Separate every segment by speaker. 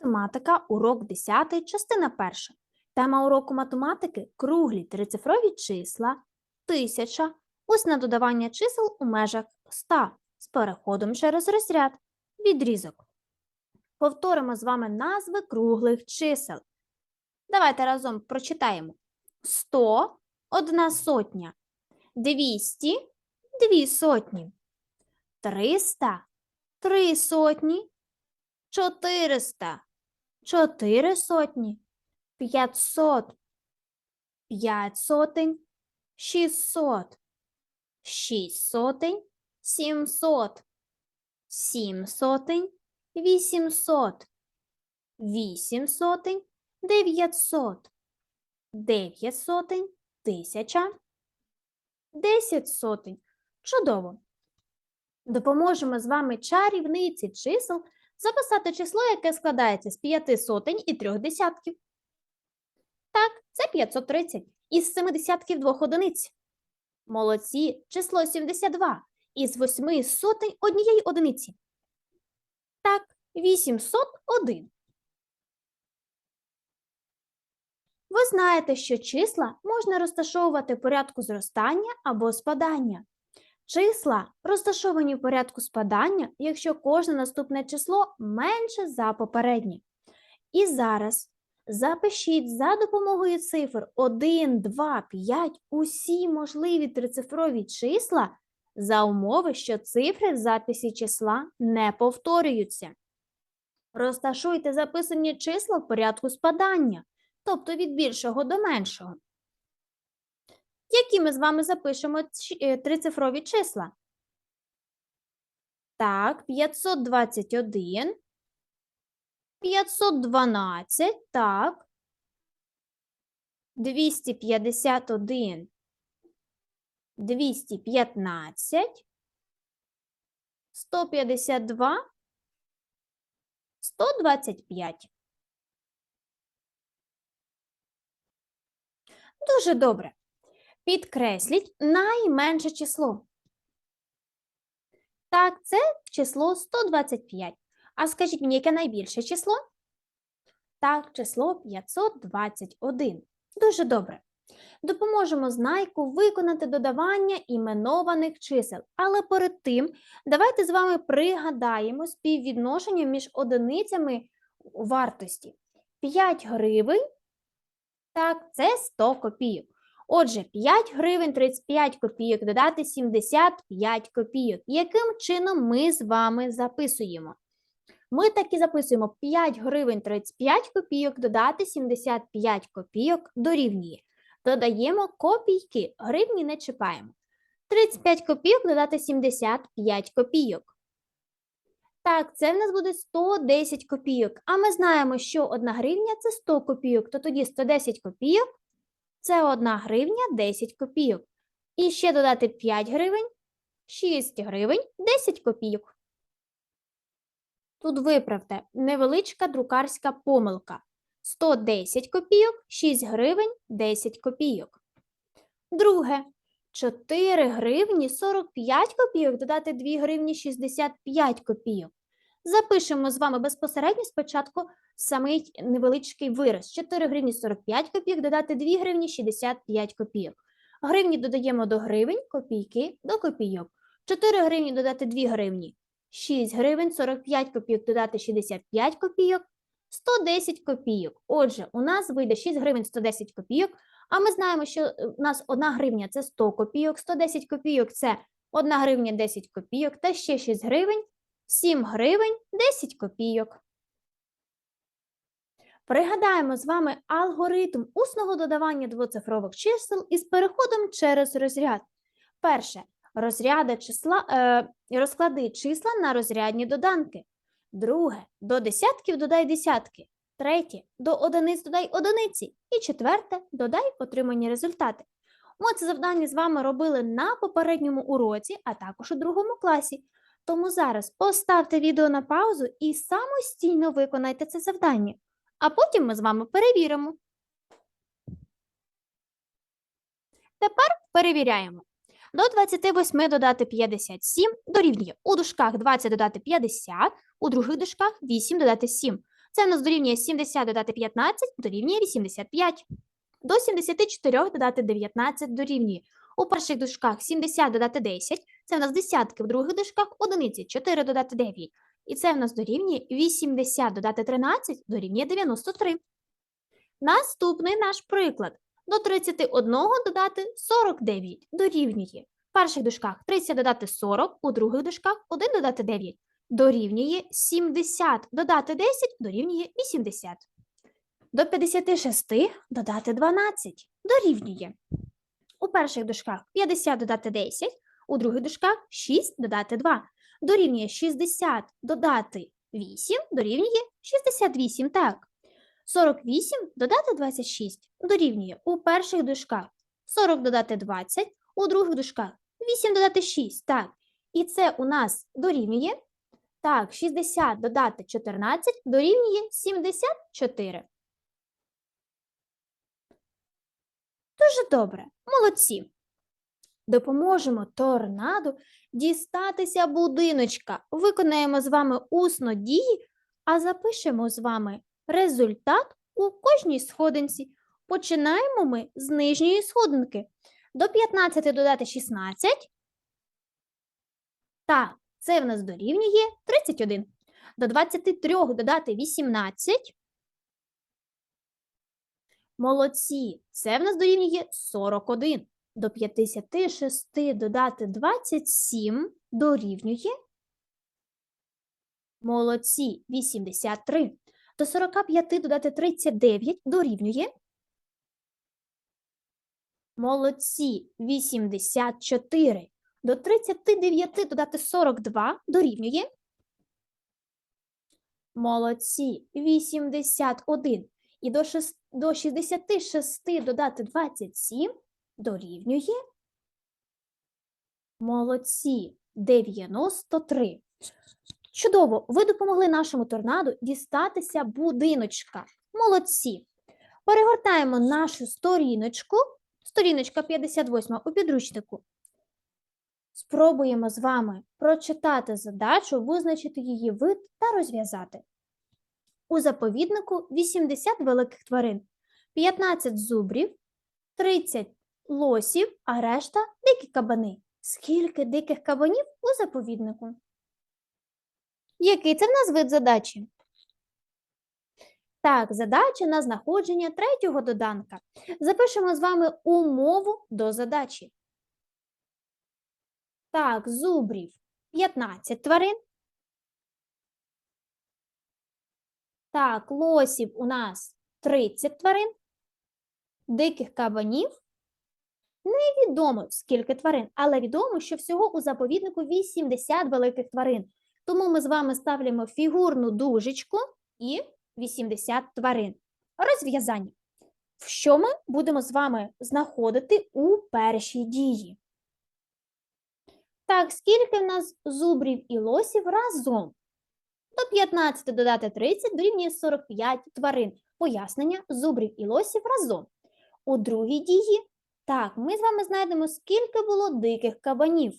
Speaker 1: Математика, урок 10, частина 1. Тема уроку математики круглі трицифрові числа, тисяча, усне додавання чисел у межах 100 з переходом через розряд, відрізок. Повторимо з вами назви круглих чисел. Давайте разом прочитаємо. 100 – одна сотня, 200 – дві сотні, 300 – три сотні, 400 – чотири сотні, 500 – п'ять сотень, 600 – шість сотень, 700 – сім сотень, 800 – вісім сотень, 900 – дев'ять сотень, тисяча, 10 сотень. Чудово! Допоможемо з вами чарівниці чисел записати число, яке складається з п'яти сотень і трьох десятків. Так, це 530 із семи десятків двох одиниць. Молодці, число 72 із восьми сотень однієї одиниці. Так, 801. Ви знаєте, що числа можна розташовувати в порядку зростання або спадання. Числа розташовані в порядку спадання, якщо кожне наступне число менше за попереднє. І зараз запишіть за допомогою цифр 1, 2, 5 усі можливі трицифрові числа за умови, що цифри в записі числа не повторюються. Розташуйте записані числа в порядку спадання, тобто від більшого до меншого які ми з вами запишемо е, трицифрові числа. Так, 521, 512, так. 251, 215, 152, 125. Дуже добре. Підкресліть найменше число. Так, це число 125. А скажіть мені, яке найбільше число? Так, число 521. Дуже добре. Допоможемо знайку виконати додавання іменованих чисел. Але перед тим давайте з вами пригадаємо співвідношення між одиницями вартості. 5 гривень, так, це 100 копійок. Отже, 5 гривень 35 копійок додати 75 копійок. Яким чином ми з вами записуємо? Ми так і записуємо 5 гривень 35 копійок додати 75 копійок дорівнює. Додаємо копійки, гривні не чіпаємо. 35 копійок додати 75 копійок. Так, це в нас буде 110 копійок. А ми знаємо, що 1 гривня це 100 копійок, то тоді 110 копійок це 1 гривня 10 копійок. І ще додати 5 гривень, 6 гривень 10 копійок. Тут виправте невеличка друкарська помилка. 110 копійок, 6 гривень 10 копійок. Друге. 4 гривні 45 копійок додати 2 гривні 65 копійок. Запишемо з вами безпосередньо спочатку самий невеличкий вираз. 4 гривні 45 копійок додати 2 гривні 65 копійок. Гривні додаємо до гривень, копійки до копійок. 4 гривні додати 2 гривні. 6 гривень 45 копійок додати 65 копійок. 110 копійок. Отже, у нас вийде 6 гривень 110 копійок, а ми знаємо, що е, у нас 1 гривня це 100 копійок, 110 копійок це 1 гривня 10 копійок, та ще 6 гривень 7 гривень 10 копійок. Пригадаємо з вами алгоритм усного додавання двоцифрових чисел із переходом через розряд. Перше. Розряди числа, е, розклади числа на розрядні доданки. Друге. До десятків додай десятки. Третє. До одиниць додай одиниці. І четверте. Додай отримані результати. Ми це завдання з вами робили на попередньому уроці, а також у другому класі. Тому зараз поставте відео на паузу і самостійно виконайте це завдання. А потім ми з вами перевіримо. Тепер перевіряємо. До 28 додати 57 дорівнює у дужках 20 додати 50, у других дужках 8 додати 7. Це в нас дорівнює 70 додати 15, дорівнює 85. До 74 додати 19 дорівнює. У перших дужках 70 додати 10, це в нас десятки, в других дужках одиниці, 4 додати 9. І це в нас дорівнює 80 додати 13 дорівнює 93. Наступний наш приклад. До 31 додати 49 дорівнює. В перших дужках 30 додати 40, у других дужках 1 додати 9 дорівнює 70 додати 10 дорівнює 80. До 56 додати 12 дорівнює. У перших дужках 50 додати 10, у других дужках 6 додати 2. Дорівнює 60 додати 8 дорівнює 68. Так. 48 додати 26 дорівнює у перших дужках 40 додати 20, у других дужках 8 додати 6. Так. І це у нас дорівнює. Так, 60 додати 14 дорівнює 74. Дуже добре, молодці. Допоможемо торнадо дістатися будиночка. Виконаємо з вами усно дії, а запишемо з вами результат у кожній сходинці. Починаємо ми з нижньої сходинки. До 15 додати 16. Так, це в нас дорівнює 31. До 23 додати 18. Молодці, це в нас дорівнює 41. До 56 додати 27 дорівнює. Молодці, 83. До 45 додати 39 дорівнює. Молодці, 84. До 39 додати 42 дорівнює. Молодці, 81. І до, 66 додати 27 дорівнює. Молодці, 93. Чудово, ви допомогли нашому торнадо дістатися будиночка. Молодці. Перегортаємо нашу сторіночку. Сторіночка 58 у підручнику. Спробуємо з вами прочитати задачу, визначити її вид та розв'язати. У заповіднику 80 великих тварин, 15 зубрів, 30 лосів, а решта дикі кабани. Скільки диких кабанів у заповіднику? Який це в нас вид задачі? Так, задача на знаходження третього доданка. Запишемо з вами умову до задачі. Так, зубрів 15 тварин. Так, лосів у нас 30 тварин. Диких кабанів. Невідомо, скільки тварин, але відомо, що всього у заповіднику 80 великих тварин. Тому ми з вами ставимо фігурну дужечку і 80 тварин. Розв'язання. Що ми будемо з вами знаходити у першій дії? Так, скільки в нас зубрів і лосів разом? До 15 додати 30 дорівнює 45 тварин. Пояснення зубрів і лосів разом. У другій дії, так, ми з вами знайдемо, скільки було диких кабанів.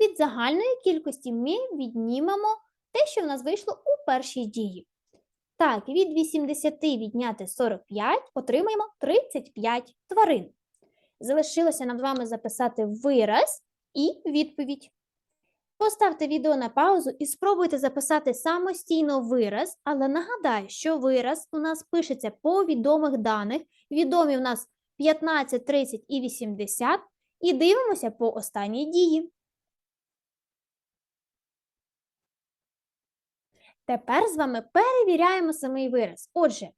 Speaker 1: Від загальної кількості ми віднімемо те, що в нас вийшло у першій дії. Так, від 80 відняти 45 отримаємо 35 тварин. Залишилося нам з вами записати вираз і відповідь. Поставте відео на паузу і спробуйте записати самостійно вираз, але нагадаю, що вираз у нас пишеться по відомих даних. Відомі в нас 15, 30 і 80. І дивимося по останній дії. Тепер з вами перевіряємо самий вираз. Отже,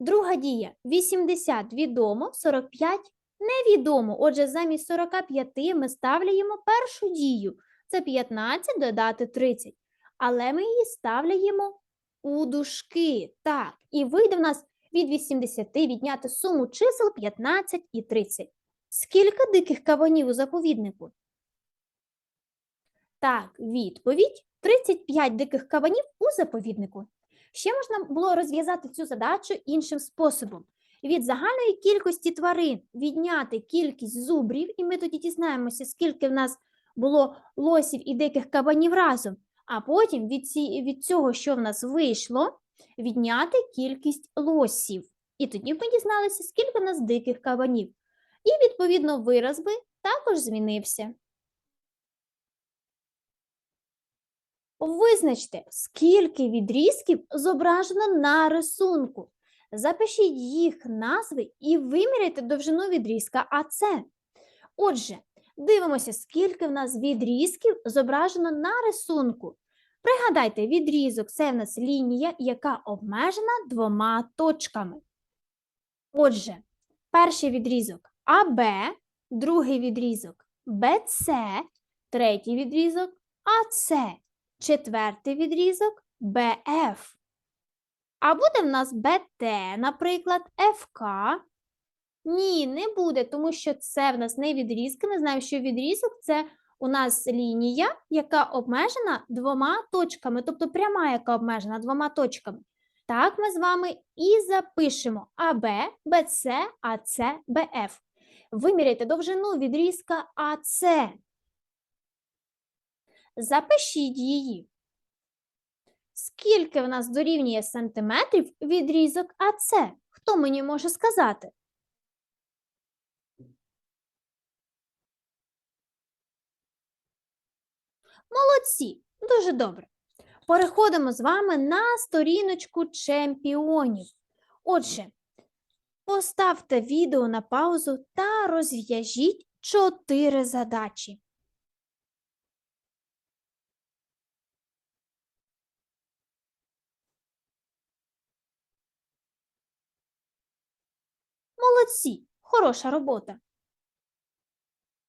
Speaker 1: друга дія 80 відомо, 45 невідомо. Отже, замість 45 ми ставляємо першу дію. Це 15 додати 30. Але ми її ставляємо у дужки. Так, і вийде в нас від 80 відняти суму чисел 15 і 30. Скільки диких кабанів у заповіднику? Так, відповідь 35 диких кабанів у заповіднику. Ще можна було розв'язати цю задачу іншим способом. Від загальної кількості тварин відняти кількість зубрів, і ми тоді дізнаємося, скільки в нас було лосів і диких кабанів разом. А потім від, ці, від цього, що в нас вийшло, відняти кількість лосів. І тоді ми дізналися, скільки в нас диких кабанів. І, відповідно, вираз би також змінився. Визначте, скільки відрізків зображено на рисунку. Запишіть їх назви і виміряйте довжину відрізка АЦ. Отже, дивимося, скільки в нас відрізків зображено на рисунку. Пригадайте, відрізок це в нас лінія, яка обмежена двома точками. Отже, перший відрізок АБ, другий відрізок БЦ, третій відрізок АЦ, четвертий відрізок БФ. А буде в нас БТ, наприклад, ФК. Ні, не буде, тому що це в нас не відрізки. Ми знаємо, що відрізок це у нас лінія, яка обмежена двома точками, тобто пряма, яка обмежена двома точками. Так, ми з вами і запишемо АБ, БЦ, АЦ, БФ. Виміряйте довжину відрізка АЦ. Запишіть її. Скільки в нас дорівнює сантиметрів відрізок АЦ? Хто мені може сказати? Молодці, дуже добре. Переходимо з вами на сторіночку чемпіонів. Отже, поставте відео на паузу та розв'яжіть чотири задачі. Молодці, хороша робота.